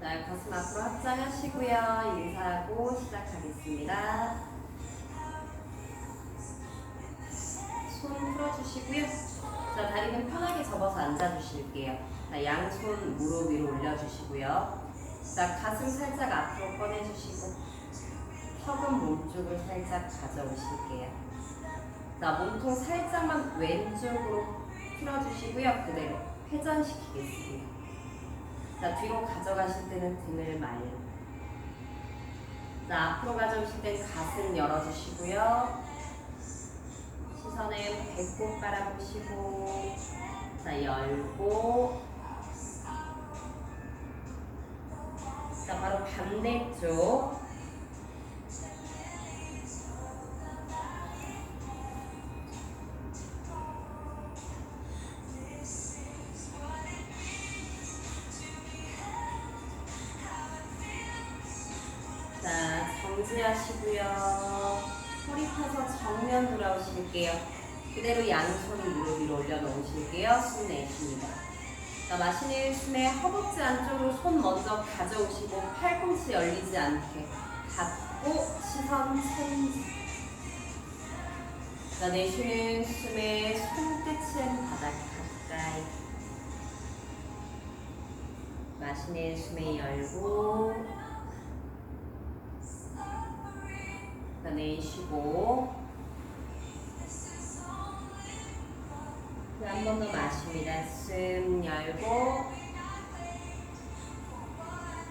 자, 가슴 앞으로 확장하시고요. 인사하고 시작하겠습니다. 손 풀어주시고요. 자, 다리는 편하게 접어서 앉아주실게요. 자, 양손 무릎 위로 올려주시고요. 자, 가슴 살짝 앞으로 꺼내주시고, 턱은 몸 쪽을 살짝 가져오실게요. 자, 몸통 살짝만 왼쪽으로 풀어주시고요. 그대로 회전시키겠습니다. 자, 뒤로 가져가실 때는 등을 말려. 자, 앞으로 가져오실 때는 가슴 열어주시고요. 시선은 배꼽 바라보시고, 자, 열고, 자, 바로 반대쪽. 정지하시고요. 허리 펴서 정면 돌아오실게요. 그대로 양손 무릎 위로 올려놓으실게요. 숨 내쉽니다. 자, 마시는 숨에 허벅지 안쪽으로 손 먼저 가져오시고 팔꿈치 열리지 않게 닫고 시선 천지. 자, 내쉬는 숨에 손끝은 바닥 가까이. 마시는 숨에 열고 자, 내쉬고 한 번 더 마십니다. 숨 열고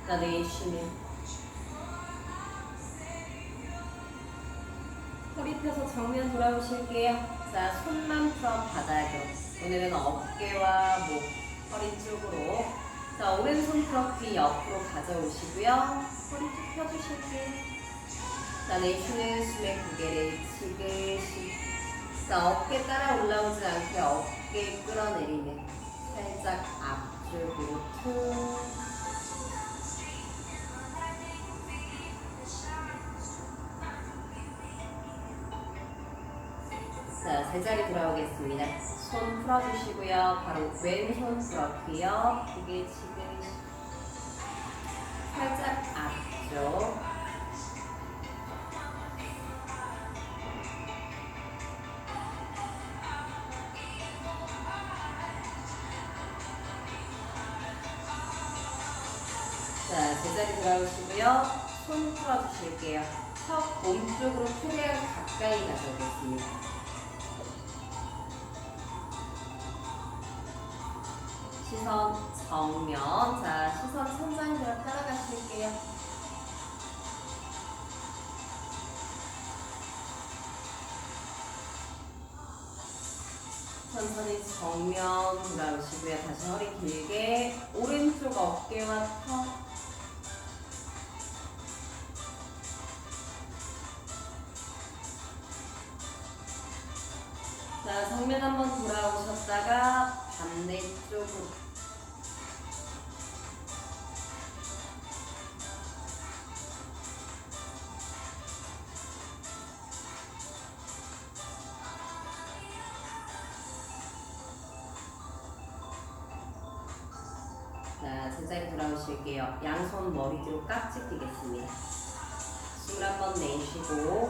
자, 내쉬는 허리 펴서 정면 돌아오실게요. 자, 손만 풀어 바닥으로. 오늘은 어깨와 목, 허리 쪽으로. 자, 오른손 풀어 귀 옆으로 가져오시고요. 허리 쭉 펴주실게요. 자, 내쉬는 숨에 고개를 지그시. 자, 어깨 따라 올라오지 않게 어깨 끌어내리는 살짝 앞쪽으로 툭. 자, 제자리 돌아오겠습니다. 손 풀어주시고요. 바로 왼손 풀었고요. 고개 지그시. 살짝 앞쪽. 돌아오시고요. 손 풀어주실게요. 턱 몸쪽으로 최대한 가까이 가져오겠습니다. 시선 정면. 자, 시선 천장대로 따라가실게요. 천천히 정면 돌아오시고요. 다시 허리 길게 오른쪽 어깨와 턱 자, 정면 한번 돌아오셨다가 반대쪽으로. 자, 제자리 돌아오실게요. 양손 머리 뒤로 깍지 끼겠습니다. 숨을 한번 내쉬고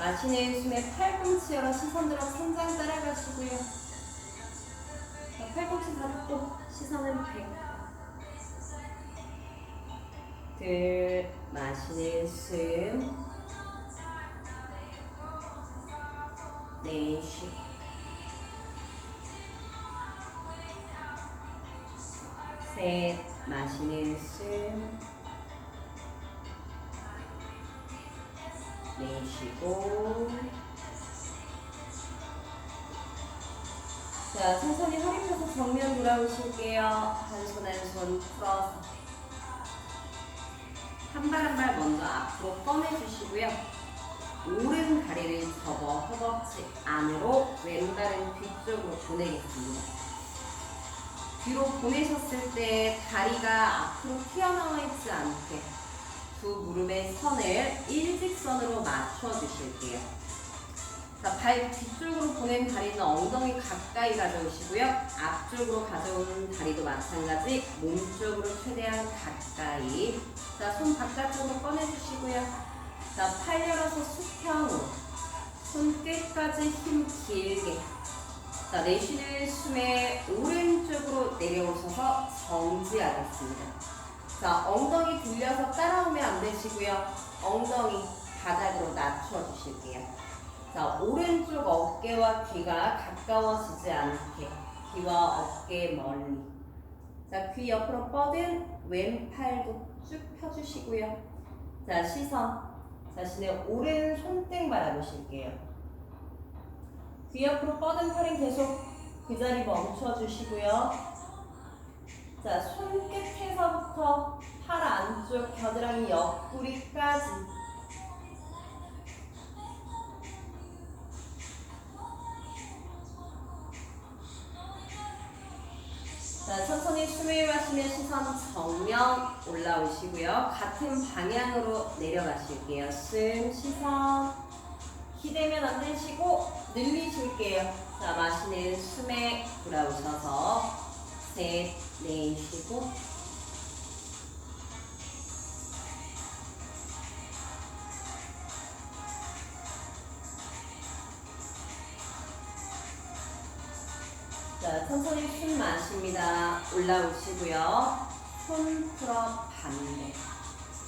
마시는 숨에 팔꿈치 열어 시선 들어 천장 따라가시고요. 자, 팔꿈치 닫고 시선은 백. 들 마시는 숨 내쉬. 셋 마시는 숨 내쉬고. 자 천천히 허리 펴서 정면 돌아오실게요. 한 손 한 손 풀어서. 한 발 한 발 먼저 앞으로 꺼내주시고요. 오른 다리를 접어 허벅지 안으로 왼발은 뒤쪽으로 보내겠습니다. 뒤로 보내셨을 때 다리가 앞으로 튀어나와 있지 않게 두 무릎의 선을 일직선으로 맞춰 주실게요. 자, 발 뒤쪽으로 보낸 다리는 엉덩이 가까이 가져오시고요. 앞쪽으로 가져오는 다리도 마찬가지. 몸쪽으로 최대한 가까이. 자, 손 바깥쪽으로 꺼내주시고요. 자, 팔 열어서 수평으로. 손 끝까지 힘 길게. 자, 내쉬는 숨에 오른쪽으로 내려오셔서 정지하겠습니다. 자, 엉덩이 들려서 따라오면 안 되시고요. 엉덩이 바닥으로 낮춰주실게요. 자, 오른쪽 어깨와 귀가 가까워지지 않게 귀와 어깨 멀리. 자, 귀 옆으로 뻗은 왼팔도 쭉 펴주시고요. 자, 시선 자신의 오른 손등 바라보실게요. 귀 옆으로 뻗은 팔은 계속 그 자리 멈춰주시고요. 자, 손끝에서부터 팔 안쪽 겨드랑이 옆구리까지 자, 천천히 숨을 마시며 시선 정면 올라오시고요. 같은 방향으로 내려가실게요. 숨, 시선. 기대면 안 되시고 늘리실게요. 자, 마시는 숨에 돌아오셔서 셋, 내쉬고 자, 천천히 숨 마십니다. 올라오시고요. 손 풀어 반대.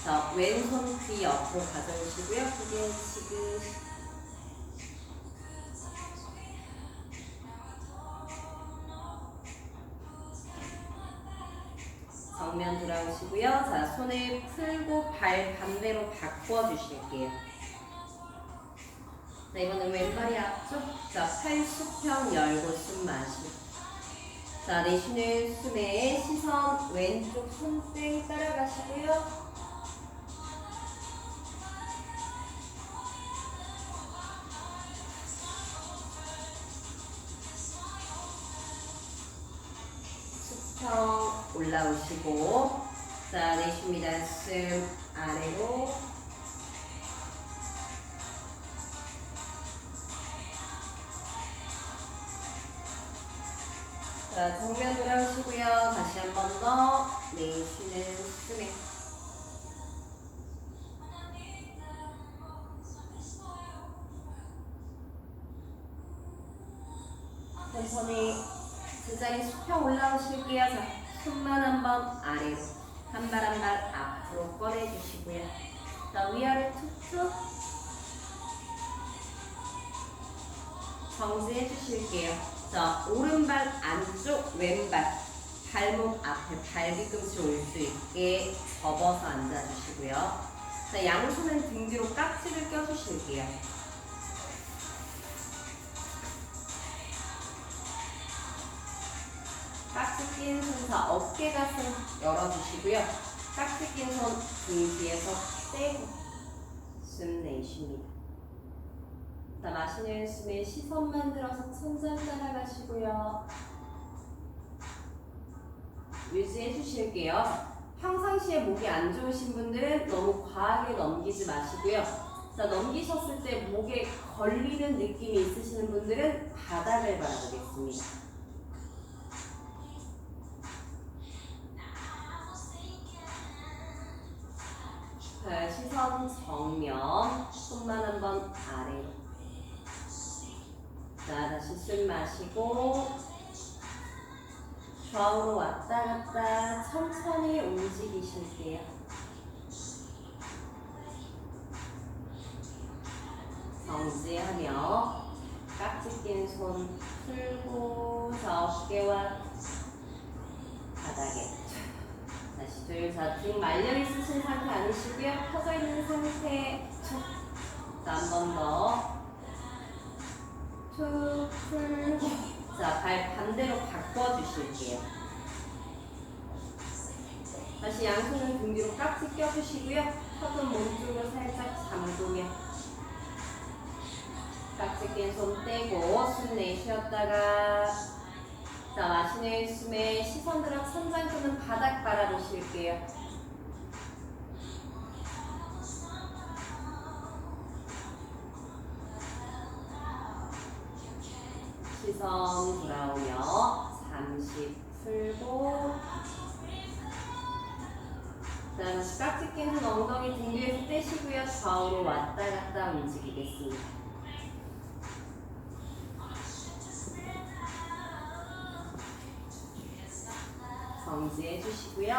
자, 왼손 귀 옆으로 가져오시고요. 고개 지그 정면 돌아오시고요. 자, 손을 풀고 발 반대로 바꿔 주실게요. 자, 이번엔 왼발이 앞쪽. 자, 팔 수평 열고 숨 마시고. 자, 내쉬는 숨에 시선 왼쪽 손등 따라가시고요. 올라오시고 자, 내쉽니다. 숨 아래로 자, 정면 돌아오시고요. 다시 한 번 더 내쉬는 숨에 천천히 제자리 수평 올라오실게요. 자, 손만 한 번 아래로 한 발 한 발 앞으로 꺼내주시고요. 자, 위아래 툭툭 정지해 주실게요. 자, 오른발 안쪽, 왼발 발목 앞에 발 뒤꿈치 올 수 있게 접어서 앉아주시고요. 자, 양손은 등 뒤로 깍지를 껴주실게요. 깍지 낀 손, 자, 어깨 가슴 열어주시고요. 깍지 낀 손 등 뒤에서 떼고 숨 내쉽니다. 자, 마시는 숨에 시선만 들어서 천장 따라가시고요. 유지해 주실게요. 평상시에 목이 안 좋으신 분들은 너무 과하게 넘기지 마시고요. 자, 넘기셨을 때 목에 걸리는 느낌이 있으시는 분들은 바닥을 바라보겠습니다. 시선 정면, 손만 한번 아래로. 자, 다시 숨 마시고 좌우로 왔다 갔다 천천히 움직이실게요. 정지하며 깍지 낀 손 풀고 자 어깨와 바닥에 둘, 자, 등 말려 있으신 상태 아니시고요. 펴져 있는 상태. 자, 한 번 더. 툭 풀고 자 발 반대로 바꿔주실게요 다시 양손은 등 뒤로 깍지 껴주시고요 턱은 몸쪽으로 살짝 잠그며 깍지 낀손 떼고 숨 내쉬었다가 자 마시는 숨에 시선 들어 천장 또는 바닥 바라보실게요 음성 돌아오며 잠시 풀고 자, 다시 깍지 끼는 엉덩이 등 뒤에서 떼시고요. 좌우로 왔다 갔다 움직이겠습니다. 정지해 주시고요.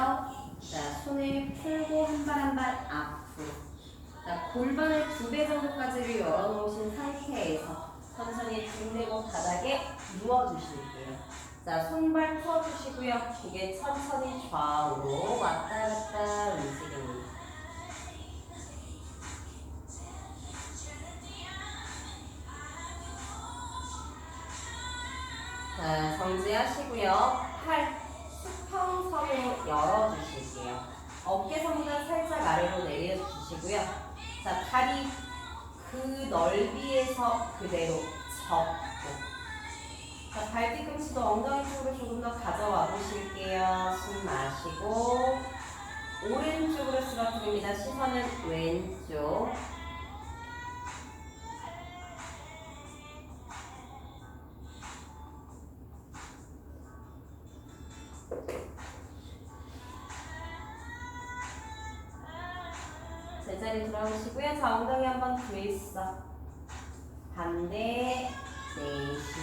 자, 손을 풀고 한 발 한 발 앞으로. 자, 골반을 두 배 정도까지를 열어놓으신 상태에서 천천히 등 대고 바닥에 누워주실게요. 자, 손발 풀어주시고요. 고개 천천히 좌우로 왔다 갔다 움직입니다. 자, 정지하시고요. 팔 수평선으로 열어주실게요. 어깨선보다 살짝 아래로 내려주시고요. 자, 다리 그 넓이에서 그대로 접고. 자, 발 뒤꿈치도 엉덩이 쪽으로 조금 더 가져와 보실게요. 숨 마시고. 오른쪽으로 쓰러뜨립니다. 시선은 왼쪽. 제자리 돌아오시고요. 자, 엉덩이 한번 들썩. 반대, 내쉬.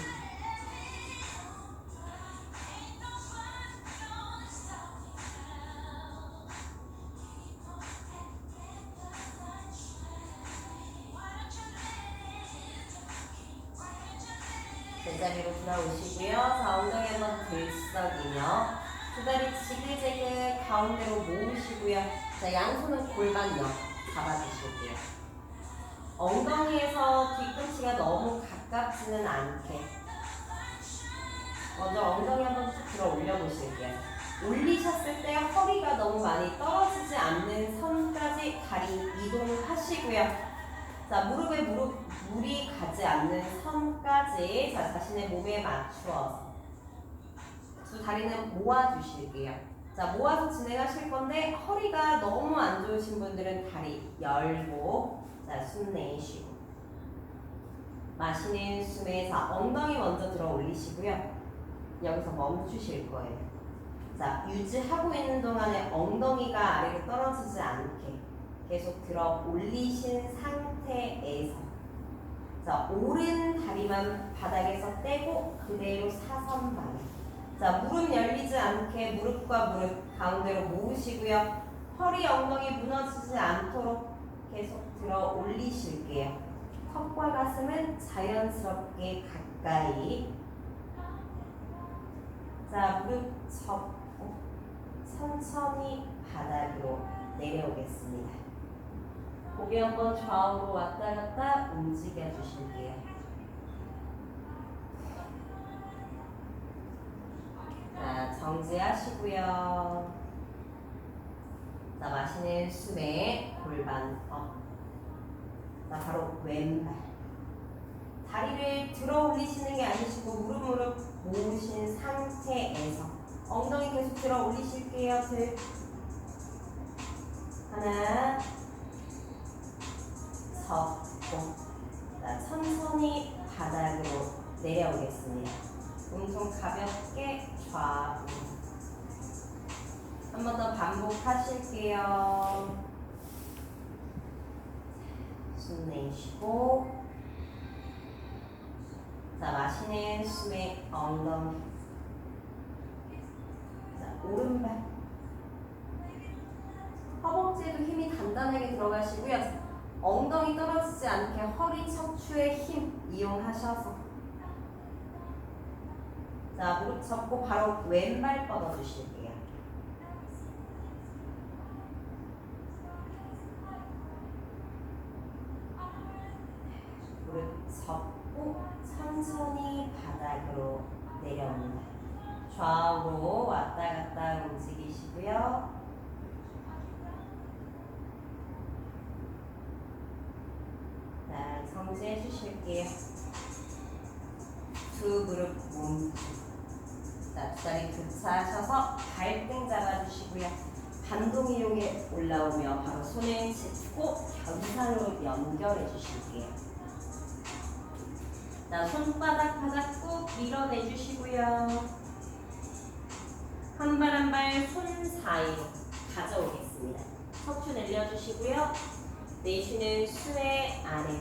제자리로 돌아오시고요. 자, 엉덩이 한번 들썩이며 두 다리 지글지글 가운데로 모으시고요. 자, 양손은 골반 옆 잡아주실게요. 엉덩이에서 뒤꿈치가 너무 가깝지는 않게 먼저 엉덩이 한번 쭉 들어 올려보실게요. 올리셨을 때 허리가 너무 많이 떨어지지 않는 선까지 다리 이동하시고요. 자, 무릎에 무릎, 물이 가지 않는 선까지 자, 자신의 몸에 맞추어서 두 다리는 모아주실게요. 자, 모아서 진행하실 건데 허리가 너무 안 좋으신 분들은 다리 열고 자, 숨 내쉬고 마시는 숨에 자, 엉덩이 먼저 들어 올리시고요. 여기서 멈추실 거예요. 자, 유지하고 있는 동안에 엉덩이가 아래로 떨어지지 않게 계속 들어 올리신 상태에서 자, 오른 다리만 바닥에서 떼고 그대로 사선 방향. 자, 무릎 열리지 않게 무릎과 무릎 가운데로 모으시고요. 허리 엉덩이 무너지지 않도록 계속 들어 올리실게요. 턱과 가슴은 자연스럽게 가까이. 자, 무릎 접고 천천히 바닥으로 내려오겠습니다. 고개 한번 좌우로 왔다 갔다 움직여 주실게요. 자, 정지하시고요. 자, 마시는 숨에 골반 업. 자, 바로 왼발. 다리를 들어 올리시는 게 아니시고 무릎 무릎 모으신 상태에서 엉덩이 계속 들어 올리실게요. 들. 하나, 접고 자, 천천히 바닥으로 내려오겠습니다. 몸통 가볍게 좌우 한 번 더 반복하실게요. 숨 내쉬고 자 마시는 숨에 엉덩이 자 오른발 허벅지에도 힘이 단단하게 들어가시고요. 엉덩이 떨어지지 않게 허리 척추의 힘 이용하셔서 자 무릎 접고 바로 왼발 뻗어 주실게요. 무릎 접고 천천히 바닥으로 내려옵니다. 좌우로 왔다 갔다 움직이시고요. 자, 정지해 주실게요. 두 무릎 몸. 자, 두 다리 교차하셔서 발등 잡아주시고요. 반동 이용해 올라오며 바로 손을 짚고 견상으로 연결해 주실게요. 자, 손바닥 바닥 꾹 밀어내 주시고요. 한 발 한 발 손 사이로 가져오겠습니다. 척추 내려주시고요. 내쉬는 수의 아래.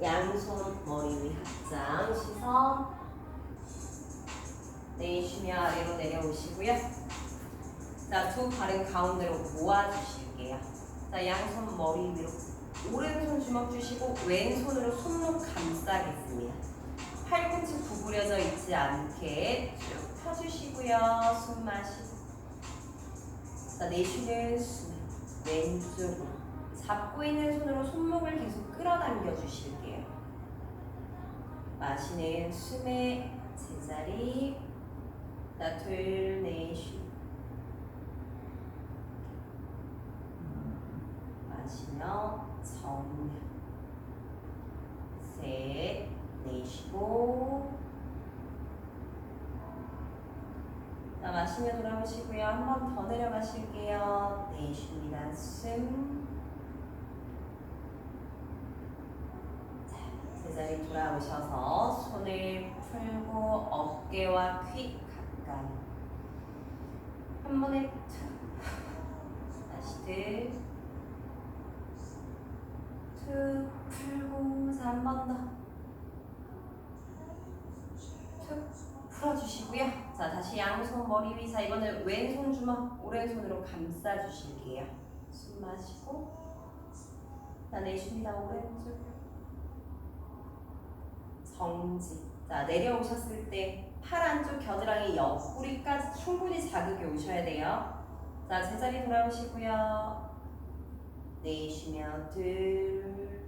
양손 머리 위 합장 시선. 내쉬며 아래로 내려오시고요. 자, 두 발은 가운데로 모아주실게요. 자, 양손 머리 위로 오른손 주먹 주시고 왼손으로 손목 감싸겠습니다. 팔꿈치 구부려져 있지 않게 쭉 펴주시고요. 숨 마시고. 자, 내쉬는 숨 왼쪽으로 잡고 있는 손으로 손목을 계속 끌어당겨 주실게요. 마시는 숨의 제자리. 내쉬. 마시며 정면 셋 내쉬고. 자 마시며 돌아오시고요. 한 번 더 내려가실게요. 내쉽니다. 숨. 자, 제자리 돌아오셔서 손을 풀고 어깨와 귀. 가까이 한 번에 툭 다시 들툭 풀고 자한번 더. 툭 풀어주시고요. 자 다시 양손 머리 위. 자 이번엔 왼손 주먹 오른손으로 감싸 주실게요. 숨 마시고. 자 내쉽니다 오른쪽. 정지. 자 내려오셨을 때 팔 안쪽 겨드랑이 옆구리까지 충분히 자극이 오셔야 돼요. 자 제자리 돌아오시고요. 내쉬며 둘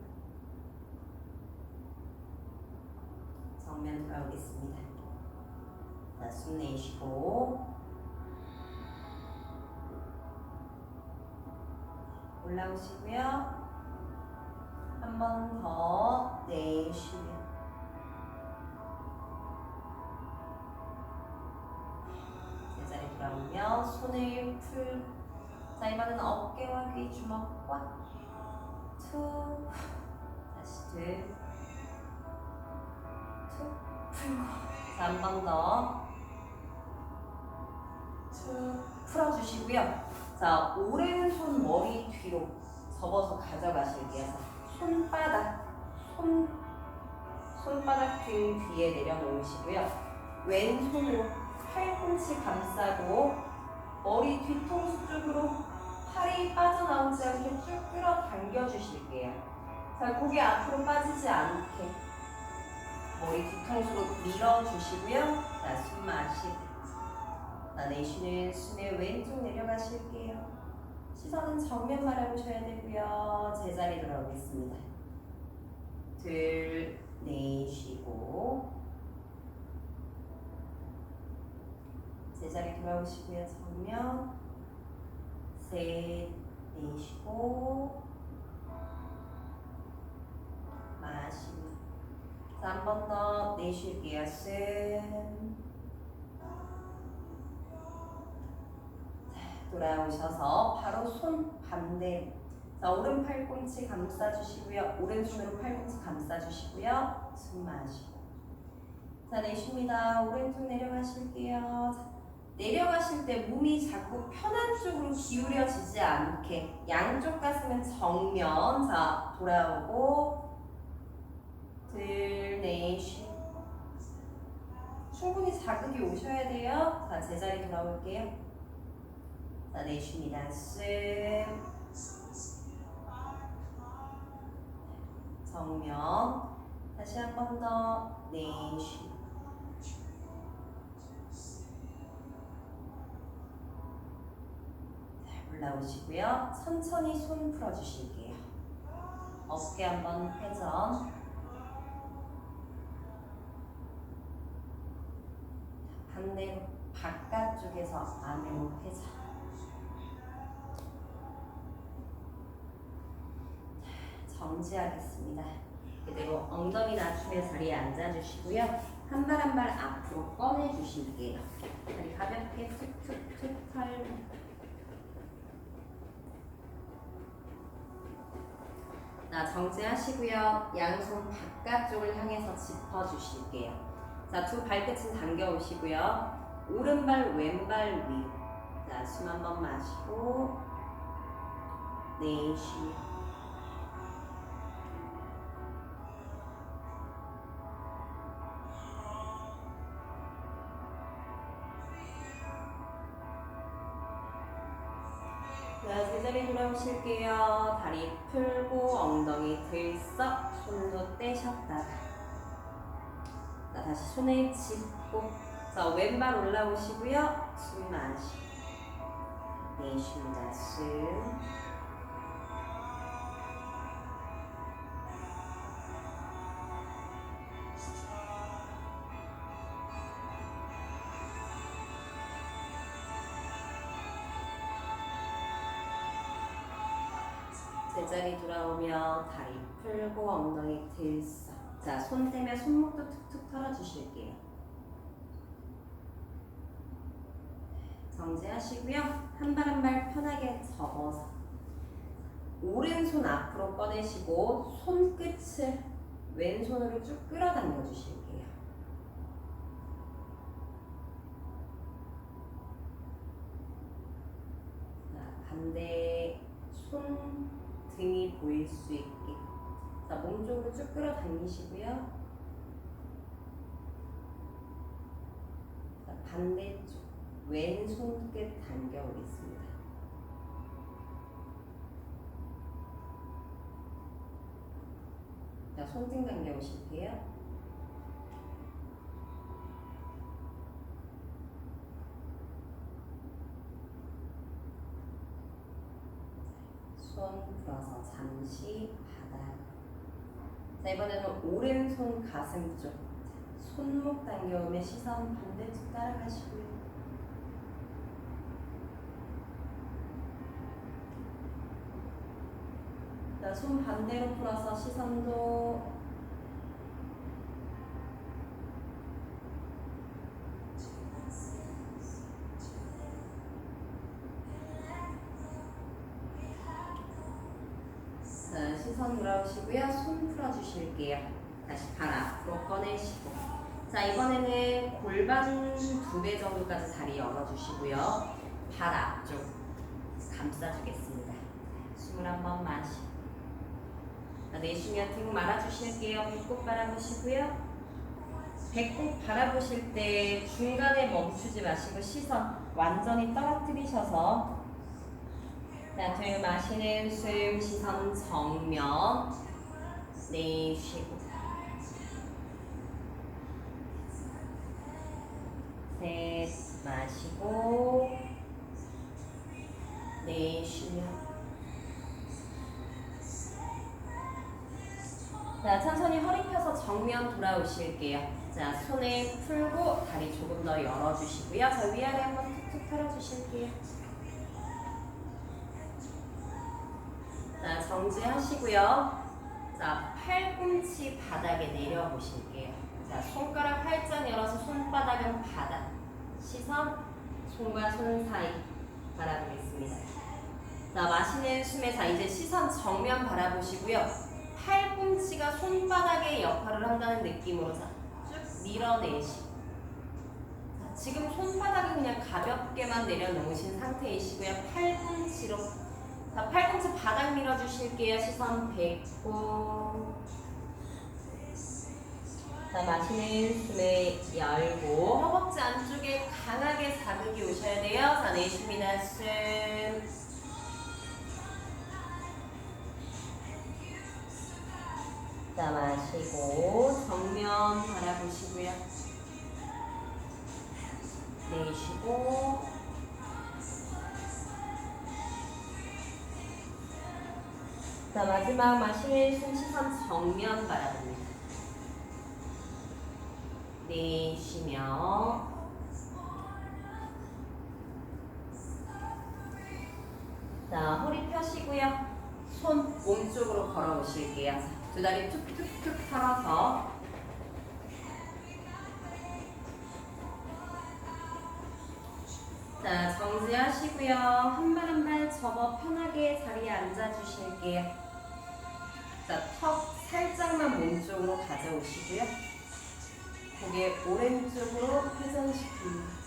정면 돌아오겠습니다. 자, 숨 내쉬고 올라오시고요. 한 번 더 내쉬며 돌아오며 손을 풀 자, 이번에는 어깨와 귀 주먹과 툭 다시 둘툭 풀고 자, 한 번더툭 풀어주시고요. 자, 오른손 머리 뒤로 접어서 가져가실게요. 자, 손바닥, 손, 손바닥 등 뒤에 내려놓으시고요. 왼손으로 팔꿈치 감싸고 머리 뒤통수 쪽으로 팔이 빠져나오지 않게 쭉 끌어당겨 주실게요. 자, 고개 앞으로 빠지지 않게 머리 뒤통수로 밀어 주시고요. 자, 숨 마시고. 자, 내쉬는 숨에 왼쪽 내려가실게요. 시선은 정면 바라보셔야 되고요. 제자리 돌아오겠습니다. 둘, 내쉬고. 제자리 돌아오시고요. 정면. 셋, 내쉬고. 마시고. 자, 한 번 더 내쉴게요. 숨. 자, 돌아오셔서 바로 손 반대로. 자, 오른 팔꿈치 감싸주시고요. 오른손으로 팔꿈치 감싸주시고요. 숨 마시고. 자, 내쉽니다. 오른쪽 내려가실게요. 자, 내려가실 때 몸이 자꾸 편한 쪽으로 기울여지지 않게 양쪽 가슴은 정면. 자, 돌아오고. 둘, 넷, 쉰. 충분히 자극이 오셔야 돼요. 자, 제자리 돌아올게요. 자, 내쉽니다. 쓱. 정면. 다시 한 번 더. 내쉬. 자, 올라오시고요. 천천히 손 풀어주실게요. 어깨 한번 회전. 반대로 바깥쪽에서 안으로 회전. 정지하겠습니다. 그대로 엉덩이 낮추며 자리에 앉아주시고요. 한 발 한 발 앞으로 꺼내주실게요. 다리 가볍게 툭툭툭 털 자, 정지하시고요. 양손 바깥쪽을 향해서 짚어주실게요. 자, 두 발끝은 당겨 오시고요. 오른발, 왼발 위. 자, 숨 한 번 마시고, 내쉬. 자, 돌아오실게요. 다리 풀고 엉덩이 들썩 손도 떼셨다가 자, 다시 손을 짚고 자, 왼발 올라오시고요. 숨 마시고 내쉽니다. 숨 제자리 돌아오며 다리 풀고 엉덩이 들썩 자, 손 떼면 손목도 툭툭 털어주실게요. 정지하시고요. 한 발 한 발 편하게 접어서 오른손 앞으로 꺼내시고 손끝을 왼손으로 쭉 끌어당겨 주실게요. 자, 반대 손 등이 보일 수 있게 자, 몸 쪽으로 쭉 끌어당기시고요. 자, 반대쪽 왼손 끝 당겨 오겠습니다. 자, 손등 당겨 오실게요. 손 풀어서 잠시 바닥. 자, 이번에는 오른손 가슴 쪽. 손목 당겨오면 시선 반대쪽 따라가시고요. 자, 손 반대로 풀어서 시선도 자, 시선 돌아오시고요. 손 풀어주실게요. 다시 발 앞으로 꺼내시고. 자, 이번에는 골반 두 배 정도까지 다리 열어주시고요. 발 앞쪽 감싸주겠습니다. 숨을 한 번 마시고. 자, 내쉬면 등 말아주실게요. 배꼽 바라보시고요. 배꼽 바라보실 때 중간에 멈추지 마시고 시선 완전히 떨어뜨리셔서 자, 들 마시는 숨 시선 정면 내쉬고 셋 마시고 내쉬며 자, 천천히 허리 펴서 정면 돌아오실게요. 자, 손을 풀고 다리 조금 더 열어주시고요. 자, 위아래 한번 툭툭 털어주실게요. 자, 정지하시고요. 자, 팔꿈치 바닥에 내려보실게요. 자, 손가락 활짝 열어서 손바닥은 바닥. 시선, 손과 손 사이 바라보겠습니다. 자, 마시는 숨에 자, 이제 시선 정면 바라보시고요. 팔꿈치가 손바닥의 역할을 한다는 느낌으로 자, 쭉 밀어내시고. 자, 지금 손바닥이 그냥 가볍게만 내려놓으신 상태이시고요. 팔꿈치로 자, 팔꿈치 바닥 밀어주실게요. 시선 뱉고. 자, 마시는 숨을 열고 허벅지 안쪽에 강하게 자극이 오셔야 돼요. 자, 내쉽니다. 숨. 자, 마시고 정면 바라보시고요. 내쉬고 자, 마지막 숨 시선 정면 바라봅니다. 내쉬며 자, 허리 펴시고요. 손 몸쪽으로 걸어 오실게요. 두 다리 툭툭툭 털어서 자, 정지하시고요. 한 발 한 발 접어 편하게 자리에 앉아주실게요. 자, 턱 살짝만 몸 쪽으로 가져오시고요. 고개 오른쪽으로 회전시킵니다.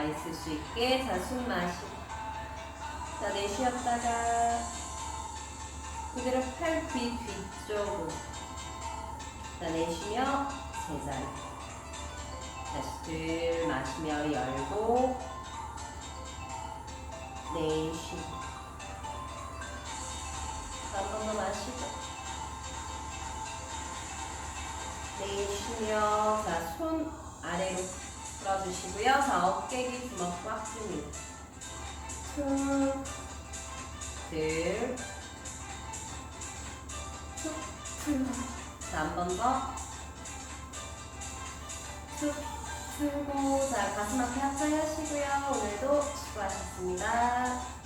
와 있을 수 있게 자, 숨 마시고 자, 내쉬었다가 그대로 팔 귀 뒤쪽으로. 자, 내쉬며 제자리. 다시 들 마시며 열고 내쉬고 한번 더 마시고. 내쉬며 자 손 아래로 풀어주시고요. 자 어깨 기 주먹 꽉 줍니다 툭들 툭풀자한 번 더. 툭 풀고 자 가슴 앞에 합장하시고요. 오늘도 수고하셨습니다